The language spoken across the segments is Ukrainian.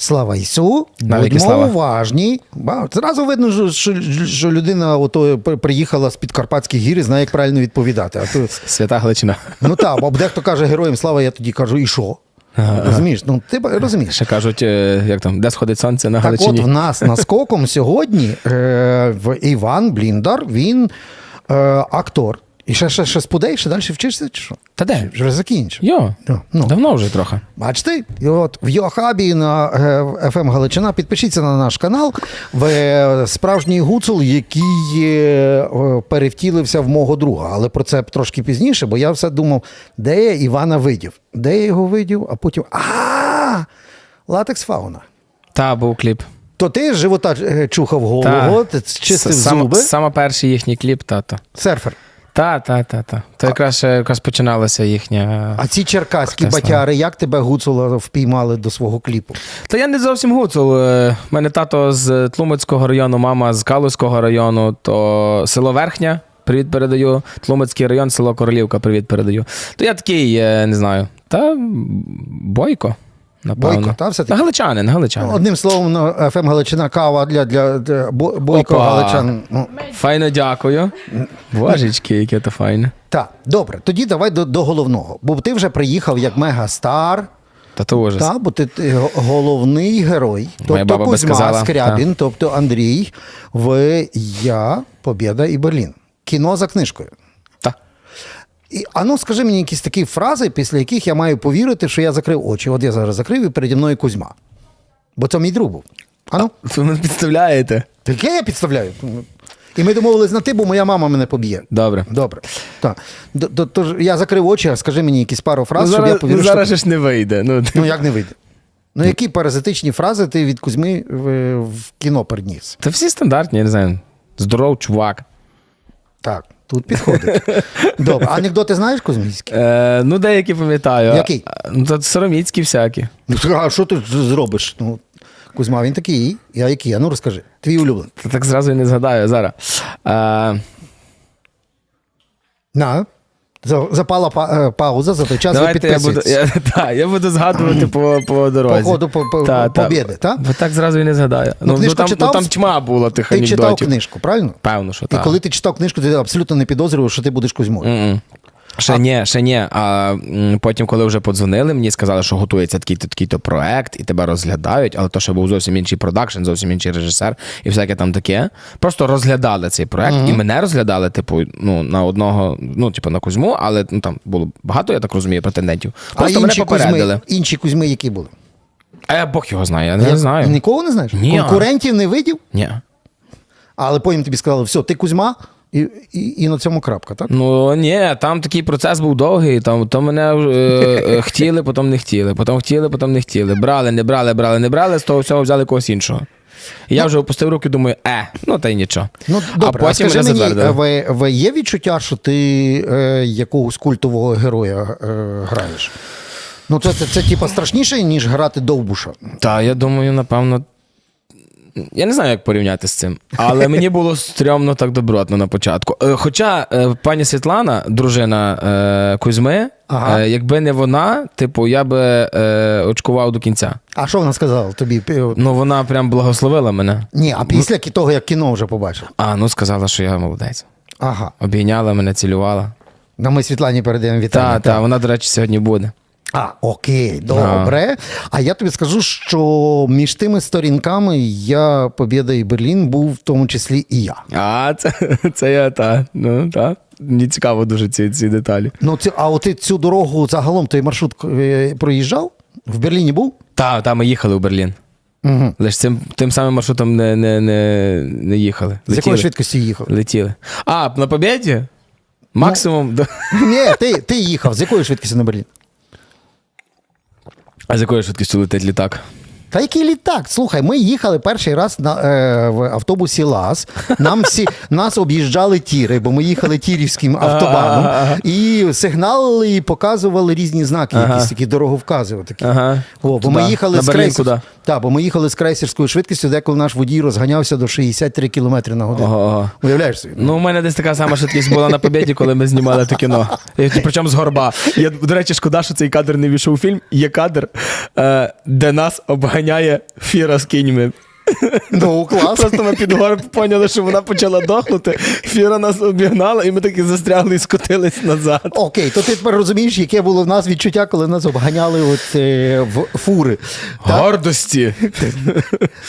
Слава Ісу, будьмо слава. уважні. Зразу видно, що, людина ото приїхала з під Карпатських гір і знає, як правильно відповідати. А то, Свята Гличина. ну так, бо дехто каже героям слава, я тоді кажу, і що? Розумієш? Ну, ти розумієш. Ще кажуть, е, як там, де сходить сонце на Так от в нас наскоком сьогодні е, в Іван Бліндар, він е, актор. І ще, ще, ще спудей, ще далі вчишся, чи що? Та де? Вже закінчив. Йо, Ну, ну. давно вже трохи. Бачите, і от в Йохабі на е, FM Галичина підпишіться на наш канал. Ви е, справжній гуцул, який е, перевтілився в мого друга. Але про це трошки пізніше, бо я все думав, де я Івана видів. Де я його видів, а потім. А! Латекс фауна. Та, був кліп. То ти з живота чухав голову, чистив зуби. Саме перший їхній кліп, тато. Серфер. Та, та, та, та. То якраз, ще- якраз починалася їхня. А ці черкаські батяри, як тебе гуцула впіймали до свого кліпу? Та я не зовсім гуцул. У мене тато з Тлумацького району, мама з Калузького району, то село Верхня. Привіт передаю. Тлумацький район, село Королівка, привіт передаю. То я такий, е, не знаю. Та бойко. Напевно. Бойко, та, все-таки? Та галичанин, галичанин. Одним словом, ФМ Галичина кава для, для, для Бойко Опа. Галичан. Ну, Файно дякую. Божечки, яке то файне. так, добре, тоді давай до, до головного. Бо ти вже приїхав як мегастар, Та то ужас. та, бо ти, ти головний герой. Тобто баба би Кузьма сказала, Скрябін, тобто Андрій, в Я, Побєда і Берлін. Кіно за книжкою. І, а ну скажи мені якісь такі фрази, після яких я маю повірити, що я закрив очі. От я зараз закрив і переді мною Кузьма. Бо це мій друг був. А ну? Ви мене підставляєте. Таке я підставляю. І ми домовились на ти, бо моя мама мене поб'є. Добре. Добре. Так. Тож я закрив очі, а скажи мені якісь пару фраз, Ну, щоб я зараз, повірив, ну, зараз же ж не вийде. Ну, Ну як не вийде? Ну, які паразитичні фрази ти від Кузьми в, в кіно переніс? Та всі стандартні, я не знаю. Здоров, чувак. Так, тут підходить. Добре. А анекдоти знаєш кузьмійські? Е, ну, деякі пам'ятаю. Який? Ну, то сороміцькі всякі. Ну, а що ти зробиш? Ну, Кузьма, він такий, я який? А ну розкажи. Твій улюблений. Та так зразу і не згадаю зараз. Е, На. За- Запала па- е, пауза, за той час ви давайте я буду, підписуєтесь. я, та, я буду згадувати по, по дорозі. По ходу по- по- побєди, та? Бо так зразу і не згадаю. Ну, ну, книжку там, читав? ну, там тьма була тих Ти читав анекдотів. книжку, правильно? Певно, що І так. коли ти читав книжку, ти абсолютно не підозрював, що ти будеш Кузьмою. М-м. Ще ні, ще ні. А м, потім, коли вже подзвонили, мені сказали, що готується такий-то такий-то проект, і тебе розглядають, але то ще був зовсім інший продакшн, зовсім інший режисер, і всяке там таке. Просто розглядали цей проект, і мене розглядали, типу, ну, на одного, ну, типу, на Кузьму, але ну там було багато, я так розумію, претендентів. Просто а мене попередили. Кузьми, інші Кузьми, які були? А я Бог його знає, я не знаю. Нікого не знаєш? Ні. Конкурентів не видів, Ні. але потім тобі сказали, все, ти Кузьма, і, і, і на цьому крапка, так? Ну ні, там такий процес був довгий. Там то мене е, е, хотіли, потім не хотіли, потім хотіли, потім не хотіли. Брали, не брали, брали, не брали, з того всього взяли когось іншого. І я вже опустив руки, думаю, е, ну та й нічого. Ну, добре, а а, потім скажи мене мені, затвердили. в, в є відчуття, що ти е, якогось культового героя е, граєш? Ну, це, це, це типа страшніше, ніж грати Довбуша. Та я думаю, напевно. Я не знаю, як порівняти з цим, але мені було стрьомно так добротно на початку. Е, Хоча е, пані Світлана, дружина е, Кузьми, Ага. якби не вона, типу, я би очкував до кінця. А що вона сказала тобі? Ну, вона прям благословила мене. Ні, а після того, як кіно вже побачив. А, ну сказала, що я молодець. Ага. Обійняла мене, цілювала. Ну, ми Світлані передаємо вітання. Та, та, вона, до речі, сьогодні буде. А, окей, добре. А я тобі скажу, що між тими сторінками я Побєда і Берлін був в тому числі і я. А, це, це я та. Ну, та. Мені цікаво дуже ці, ці деталі. Ну, це, а от ти цю дорогу загалом той маршрут е, проїжджав? В Берліні був? Та, та, ми їхали в Берлін. Угу. Лише цим тим самим маршрутом не, не, не, не їхали. З якої швидкості їхав? Летіли. А, на Побєді? Максимум. до- Ні, ти, ти їхав. З якої швидкості на Берлін? А з якою швидкістю летить літак? Та який літак? Слухай, ми їхали перший раз на, е, в автобусі ЛАЗ. Нам всі нас об'їжджали тіри, бо ми їхали тірівським автобаном і сигналили і показували різні знаки, якісь такі дороговкази. Такі. Ага. О, бо ми їхали На з Берлін куди? Так, бо ми їхали з крейсерською швидкістю, деколи наш водій розганявся до 63 км на годину. Ого. Уявляєш собі? Ну, у мене десь така сама швидкість була на побіді, коли ми знімали те кіно. І, Причому з горба. Я, до речі, шкода, що цей кадр не війшов у фільм. Є кадр, е, де нас обганяє фіра з кіньми. Ну, клас. Просто ми під горб поняли, що вона почала дохнути. Фіра нас обігнала, і ми таки застрягли і скотились назад. Окей, то ти тепер розумієш, яке було в нас відчуття, коли нас обганяли от, е, в фури. Так? Гордості.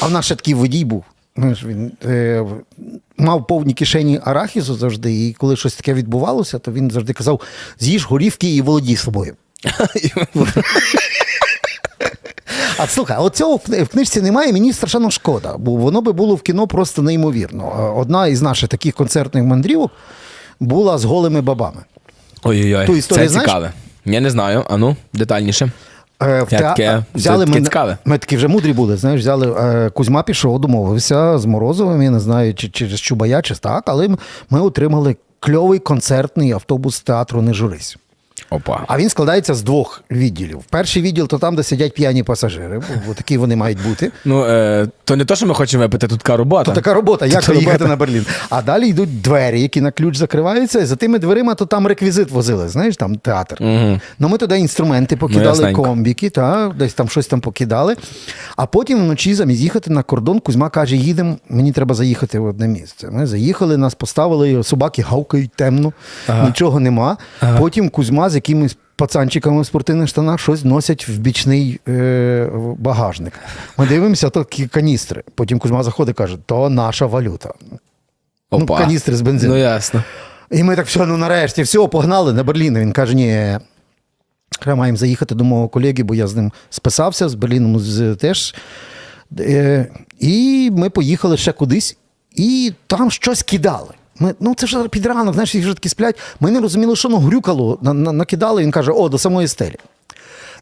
А в нас ще такий водій був. Знаєш, він е, мав повні кишені арахісу завжди, і коли щось таке відбувалося, то він завжди казав: з'їж горівки і володій собою. А слухай, от цього в книжці немає, мені страшенно шкода, бо воно би було в кіно просто неймовірно. Е, Одна із наших таких концертних мандрівок була з голими бабами. Ой-ой-ой. Ту історію Це знаєш? цікаве. Я не знаю, а ну, детальніше. Е, в Я теа- таке- взяли це таке ми, цікаве. ми такі вже мудрі були, знаєш, взяли е, Кузьма пішов, домовився з Морозовим, я не знаю, чи через Чубая, чи так, але м- ми отримали кльовий концертний автобус театру Не журись. Опа. А він складається з двох відділів. Перший відділ то там, де сидять п'яні пасажири, бо, такі вони мають бути. Ну, е, то не то, що ми хочемо випити, тут така робота. То така робота, як Тут поїхати робота. на Берлін. А далі йдуть двері, які на ключ закриваються, і за тими дверима то там реквізит возили, знаєш, там театр. Мгм. Ну ми туди інструменти Ну, покидали, ясненько. комбіки, та, десь там щось там покидали. А потім вночі замість їхати на кордон, Кузьма каже: їдемо, мені треба заїхати в одне місце. Ми заїхали, нас поставили, собаки гавкають темно, нічого нема. Потім Кузьма з якимись. Пацанчиками в спортивних штанах щось носять в бічний е, багажник. Ми дивимося, то каністри. Потім Кузьма заходить і каже, то наша валюта. Ну, Опа. каністри з бензину. Ну, ясно. І ми так, все, ну нарешті, все, погнали на Берлін. Він каже, ні, треба маємо заїхати до мого колеги, бо я з ним списався, з Берліном з, теж. Е, і ми поїхали ще кудись, і там щось кидали. Ми, ну це ж під ранок, знаєш, їх вже такі сплять. Ми не розуміли, що ну грюкало, на, на, накидали, він каже, о, до самої стелі.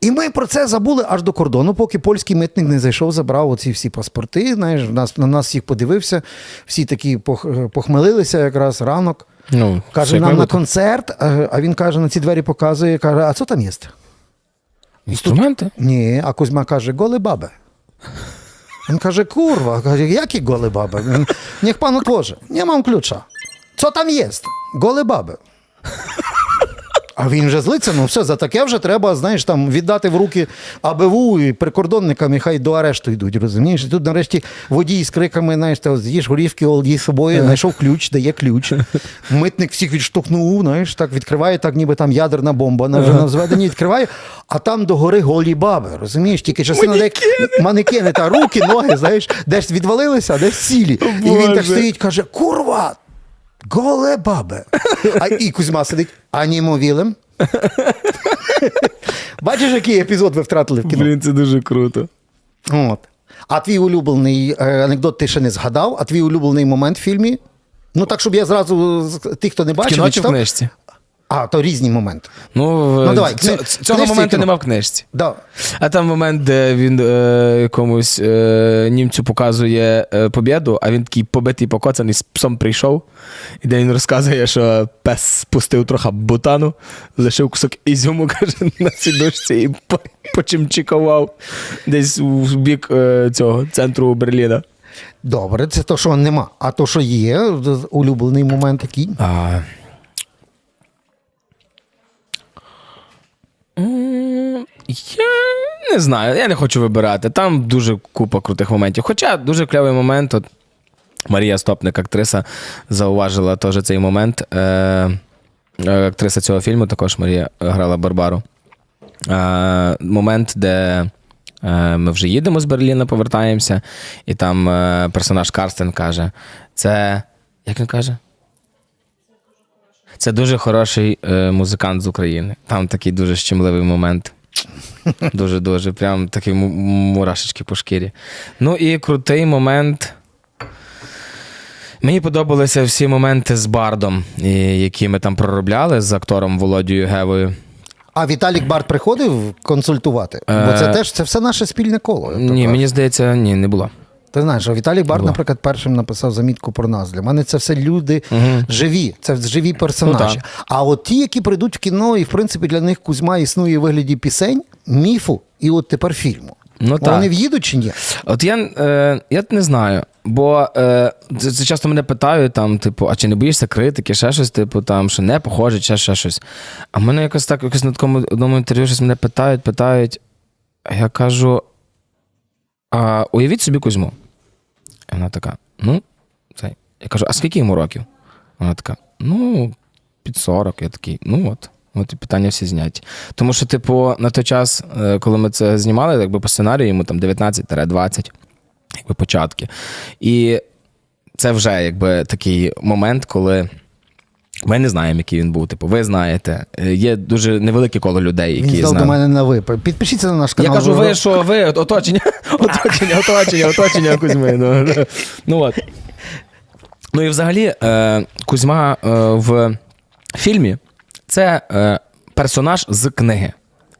І ми про це забули аж до кордону, поки польський митник не зайшов, забрав оці всі паспорти. Знаєш, нас, на нас всіх подивився, всі такі пох, похмелилися якраз ранок. Ну, Каже, нам на концерт, а а він каже, на ці двері показує, каже, а що там є? Інструменти? Ні, а Кузьма каже, голе баби. Він каже, курва, каже, які голе баби? Він, Niech pan otworzy. Nie mam Co tam jest? Голе баби. А він вже злиться, ну все, за таке вже треба, знаєш, там віддати в руки АБВУ і прикордонникам, і хай до арешту йдуть, розумієш? І тут нарешті водій з криками, знаєш, та, з'їж горівки, олді з собою, знайшов ключ, дає ключ. Митник всіх відштовхнув, знаєш, так відкриває, так ніби там ядерна бомба на, на зведенні відкриває, а там догори голі баби, розумієш? Тільки частина де манекени, та руки, ноги, знаєш, десь відвалилися, а десь цілі. І він так стоїть, каже, курва! Голе бабе. А і Кузьма сидить, анімовілем. Бачиш, який епізод ви втратили в кіно? Блін, це дуже круто. От. А твій улюблений е, анекдот ти ще не згадав, а твій улюблений момент в фільмі? Ну так, щоб я зразу з- тих, хто не В бачив, кіно чи в книжці? А, то різні моменти. Ну, Ну, давай, кни- цього книжці моменту нема в книжці. Да. А там момент, де він е, якомусь е, німцю показує е, побєду, а він такий побитий, покоцаний з псом прийшов, і де він розказує, що пес спустив трохи бутану, лишив кусок ізюму, каже, на сідушці і по- почимчикував десь в бік е, цього центру Берліна. Добре, це то, що нема. А то, що є, улюблений момент який. А... Я не знаю, я не хочу вибирати. Там дуже купа крутих моментів. Хоча дуже кльовий момент. От Марія Стопник, актриса, зауважила теж цей момент. Е, е, актриса цього фільму, також Марія грала Барбару. Е, момент, де е, ми вже їдемо з Берліна, повертаємося, і там е, персонаж Карстен каже: це. Як він каже? Це дуже хороший е, музикант з України. Там такий дуже щемливий момент. Дуже-дуже. Прям такі му- мурашечки по шкірі. Ну і крутий момент. Мені подобалися всі моменти з Бардом, і- які ми там проробляли з актором Володією Гевою. А Віталік Барт приходив консультувати? Бо це Е, теж це все наше спільне коло. Ні, мені здається, ні, не було. Ти знаєш, Віталій Барт, наприклад, першим написав замітку про нас. Для мене це все люди живі, це живі персонажі. Ну, а от ті, які прийдуть в кіно, і в принципі для них Кузьма існує у вигляді пісень, міфу і от тепер фільму. Ну, так. Вони в'їдуть чи ні? От я, е, я не знаю, бо е, це, це часто мене питають, там, типу, а чи не боїшся критики, ще щось, типу, там, що не похоже, ще, ще щось. А мене якось так, якось на такому одному інтерв'ю щось мене питають, питають. А я кажу: а, уявіть собі Кузьму. І вона така: ну, це. Я кажу, а скільки йому років? Вона така: ну, під 40. Я такий, ну от. От і питання всі зняті. Тому що, типу, на той час, е, коли ми це знімали, якби по сценарію, йому там 19-20, якби початки. І це вже якби такий момент, коли ми не знаємо, який він був. Типу, ви знаєте, Е, є дуже невелике коло людей, Він які здав до мене на ви. Підпишіться на наш канал. Я кажу, ви що, ви оточення, оточення, оточення, оточення Кузьми. Ну, ну от. Ну і взагалі, е, Кузьма е, в фільмі це персонаж з книги.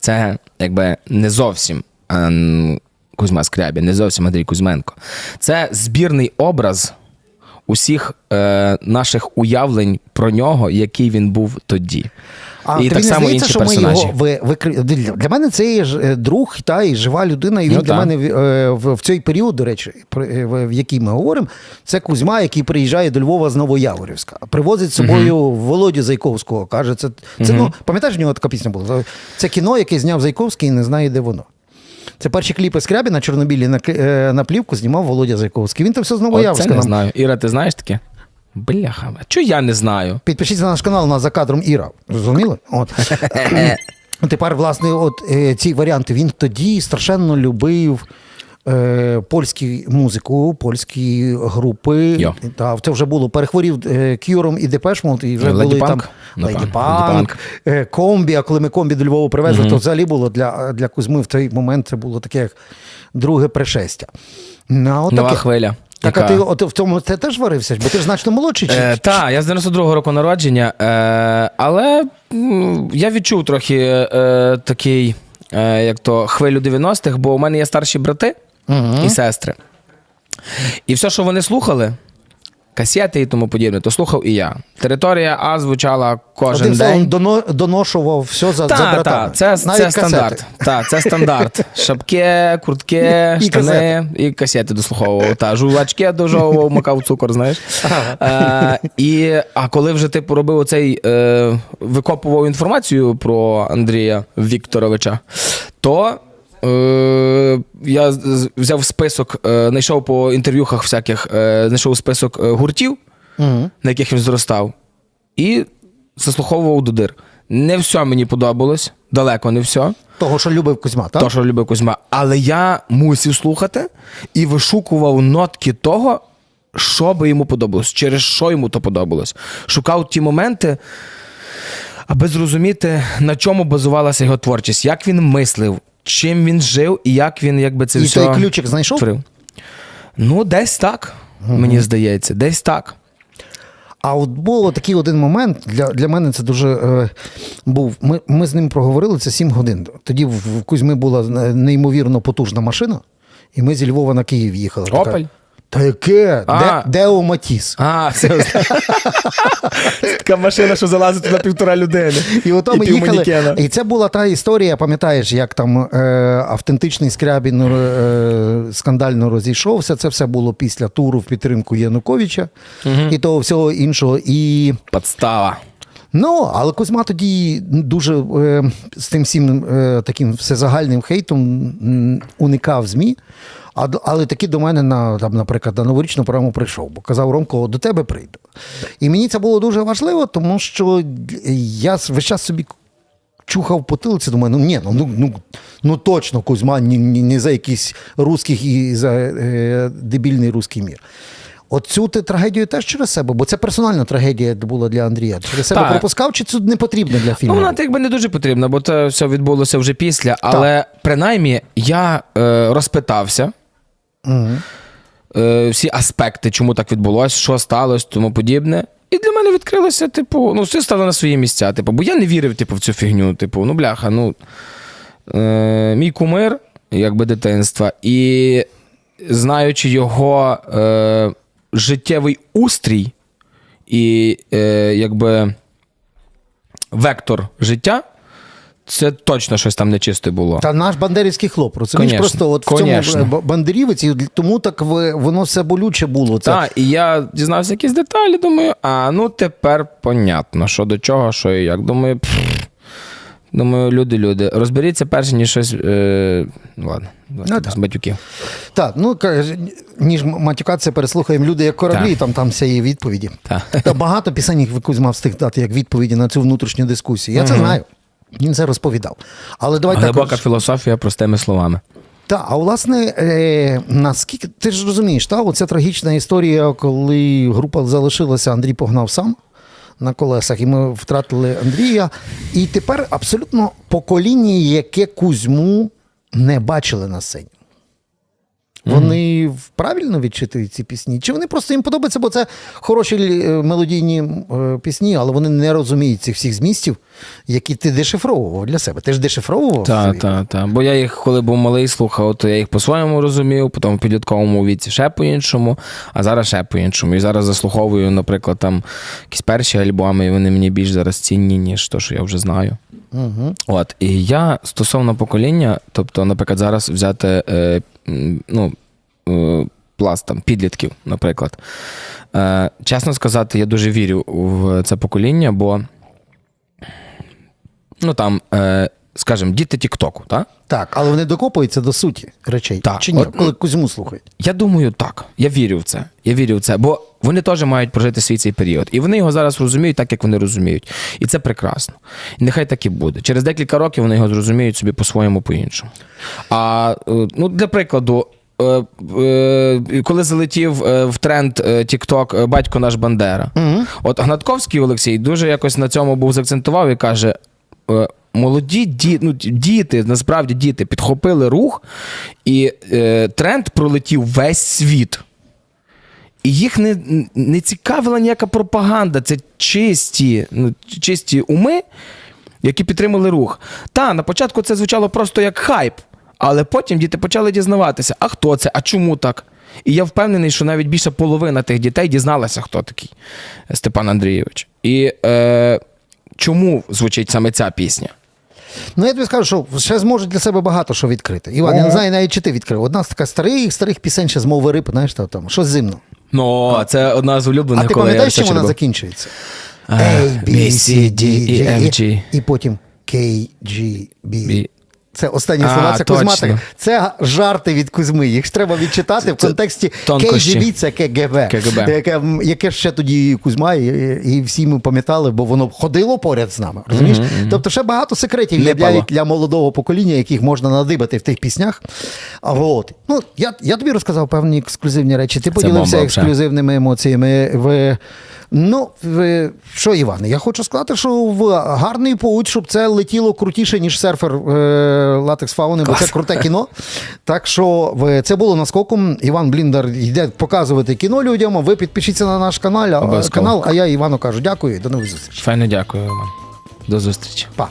Це якби не зовсім е, Кузьма Скрябін, не зовсім Андрій Кузьменко. Це збірний образ усіх е, наших уявлень про нього, який він був тоді. А і так само здається, інші що ми його ви, викри- для, мене це є е, друг та і жива людина, і він Ну, для так. мене е, в, в цей період, до речі, е, в, в який ми говоримо, це Кузьма, який приїжджає до Львова з Новояворівська, привозить з собою Володю Зайковського. Каже, це, це ну, пам'ятаєш, в нього така пісня була? Це кіно, яке зняв Зайковський і не знає, де воно. Це перші кліпи Скрябіна Чорнобілі на, е, на плівку знімав Володя Зайковський. Він там все знову явився. Я не знаю. Іра, ти знаєш таке? Бляха, чого я не знаю? Підпишіться на наш канал на за кадром Іра. Зрозуміли? От. Тепер, власне, от е, ці варіанти. Він тоді страшенно любив. Е, польську музику, польські групи. Йо. Та, це вже було. Перехворів е, Кюром і Депеш Мод, і вже Леді були Панк? там Ну, Леді Панк, е, комбі. А коли ми комбі до Львова привезли, то взагалі було для, для Кузьми в той момент це було таке як друге пришестя. Ну, от Нова таке. хвиля. Так, яка- а ти от в тому ти теж варився, бо ти ж значно молодший. Чи, Е, та, я з 92-го року народження, е, але м, я відчув трохи е, такий, е, як то, хвилю 90-х, бо у мене є старші брати і сестри. І все, що вони слухали, касети і тому подібне, то слухав і я. Територія А звучала кожен словом, день. доно, доношував все за, за братами. так, це, це стандарт. Так, це стандарт. Шапки, куртки, І штани касети. і касети дослуховував. Та, жувачки дожовував, макав цукор, знаєш. Е, і, а коли вже ти поробив оцей, е, викопував інформацію про Андрія Вікторовича, то я взяв список, е, знайшов по інтерв'юхах всяких, е, знайшов список е, гуртів, Мгм. на яких він зростав, і заслуховував до дир. Не все мені подобалось, далеко не все, Того, що любив Кузьма, так? то, що любив Кузьма. Але я мусив слухати і вишукував нотки того, що би йому подобалось, через що йому то подобалось. Шукав ті моменти, аби зрозуміти, на чому базувалася його творчість, як він мислив, чим він жив і як він якби це І все той ключик знайшов? творив. Ну, десь так, мені здається, десь так. А от був такий один момент, для, для мене це дуже е, був. Ми, ми з ним проговорили це 7 годин. Тоді в, Кузьми була е, неймовірно потужна машина, і ми зі Львова на Київ їхали. Така, Опель? Та яке? А. Де, Део Матіс. А, це Це така машина, що залазить на півтора людини. І ото ми їхали. манікена. І це була та історія, пам'ятаєш, як там е, автентичний скрябін е, скандально розійшовся. Це все було після туру в підтримку Януковича і того всього іншого. І Подстава. Ну, але Кузьма тоді дуже е, з тим всім е, таким всезагальним хейтом уникав ЗМІ. А, але таки до мене на, там, наприклад, на новорічну програму прийшов, бо казав Ромко, до тебе прийду. І мені це було дуже важливо, тому що я весь час собі чухав потилиці, думаю, ну ні, ну, ну, ну, ну точно Кузьма не, не, за якийсь русських і за е, дебільний русський мір. Оцю ти трагедію теж через себе, бо це персональна трагедія була для Андрія. Через себе Так. пропускав, чи це не потрібно для фільму? Ну, вона якби не дуже потрібна, бо це все відбулося вже після. Але принаймні я е, розпитався. Е, всі аспекти, чому так відбулося, що сталося, тому подібне. І для мене відкрилося, типу, ну, все стало на свої місця. Типу, бо я не вірив типу, в цю фігню. Типу, ну, бляха, ну. Е, мій кумир, якби дитинства, і знаючи його е, життєвий устрій і е, якби вектор життя, це точно щось там нечисте було. Та наш бандерівський хлоп, розумієш? Просто от в конечно. цьому бандерівець, і тому так воно все болюче було. Це Так, і я дізнався якісь деталі, думаю, а ну тепер понятно, що до чого, що і як. Думаю, пф, думаю, люди, люди. Розберіться перше, ніж щось. Е, ладно, Ну, так. батюків. Так, ну каже, ніж матюкатися, переслухаємо люди як кораблі, Так. там, там все є відповіді. Так. Та багато пісень їх Кузьма встиг дати як відповіді на цю внутрішню дискусію. Я це знаю. Він це розповідав. Але давай Глибока так. філософія простими словами. Так, а власне, е, наскільки ти ж розумієш, та, оця трагічна історія, коли група залишилася, Андрій погнав сам на колесах, і ми втратили Андрія. І тепер абсолютно покоління, яке Кузьму не бачили на сцені. Вони правильно відчитують ці пісні? Чи вони просто їм подобаються, бо це хороші е, мелодійні е, пісні, але вони не розуміють цих всіх змістів, які ти дешифровував для себе. Ти ж дешифровував? Так, так, так. Бо я їх, коли був малий, слухав, то я їх по-своєму розумів, потім в підлітковому віці ще по-іншому, а зараз ще по-іншому. І зараз заслуховую, наприклад, там якісь перші альбоми, і вони мені більш зараз цінні, ніж то, що я вже знаю. Угу. От, і я стосовно покоління, тобто, наприклад, зараз взяти е, ну, е, пласт там, підлітків, наприклад. Е, чесно сказати, я дуже вірю в це покоління, бо ну там, е, скажімо, діти Тіктоку, так? Так, але вони докопуються до суті речей. Так, Чи ні, от, коли Кузьму слухають. Я думаю, так. Я вірю в це. Я вірю в це, бо вони теж мають прожити свій цей період. І вони його зараз розуміють так, як вони розуміють. І це прекрасно. І нехай так і буде. Через декілька років вони його зрозуміють собі по-своєму, по-іншому. А е, ну, для прикладу. е, е, Коли залетів в тренд TikTok батько наш Бандера, от Гнатковський Олексій дуже якось на цьому був закцентував і каже: молоді ді, ну, діти, насправді діти підхопили рух, і е, тренд пролетів весь світ. І їх не, не цікавила ніяка пропаганда. Це чисті, ну, чисті уми, які підтримали рух. Та, на початку це звучало просто як хайп, але потім діти почали дізнаватися, а хто це, а чому так? І я впевнений, що навіть більша половина тих дітей дізналася, хто такий Степан Андрійович. І е, чому звучить саме ця пісня? Ну, я тобі скажу, що ще зможуть для себе багато що відкрити. Іван, я не знаю навіть, чи ти відкрив. Одна з така старих старих пісень ще з мови риб, знаєш, та там, що зимно. Ну, це одна з улюблених, А ти коли пам'ятаєш, чим вона закінчується? A, B, C, D, E, F, G. і потім K, G, B. Це останні А, слова, це Кузьма. так. Це жарти від Кузьми. Їх ж треба відчитати в контексті. KGB, це КГБ. КГБ. Яке, яке ще тоді Кузьма, і, і всі ми пам'ятали, бо воно ходило поряд з нами. Розумієш? Тобто ще багато секретів є для, для молодого покоління, яких можна надибати в тих піснях. А от. Ну, я, я тобі розказав певні ексклюзивні речі. Ти поділився ексклюзивними емоціями. В, ну, що, Іване, я хочу сказати, що в гарний путь, щоб це летіло крутіше, ніж серфер е, латекс фауни, бо це круте кіно. Так що це було наскоком. Іван Бліндер йде показувати кіно людям. Ви підпишіться на наш канал, Обов'язково. канал, а я Івану кажу дякую і до нових зустрічей. Файно дякую вам. До зустрічі. Па.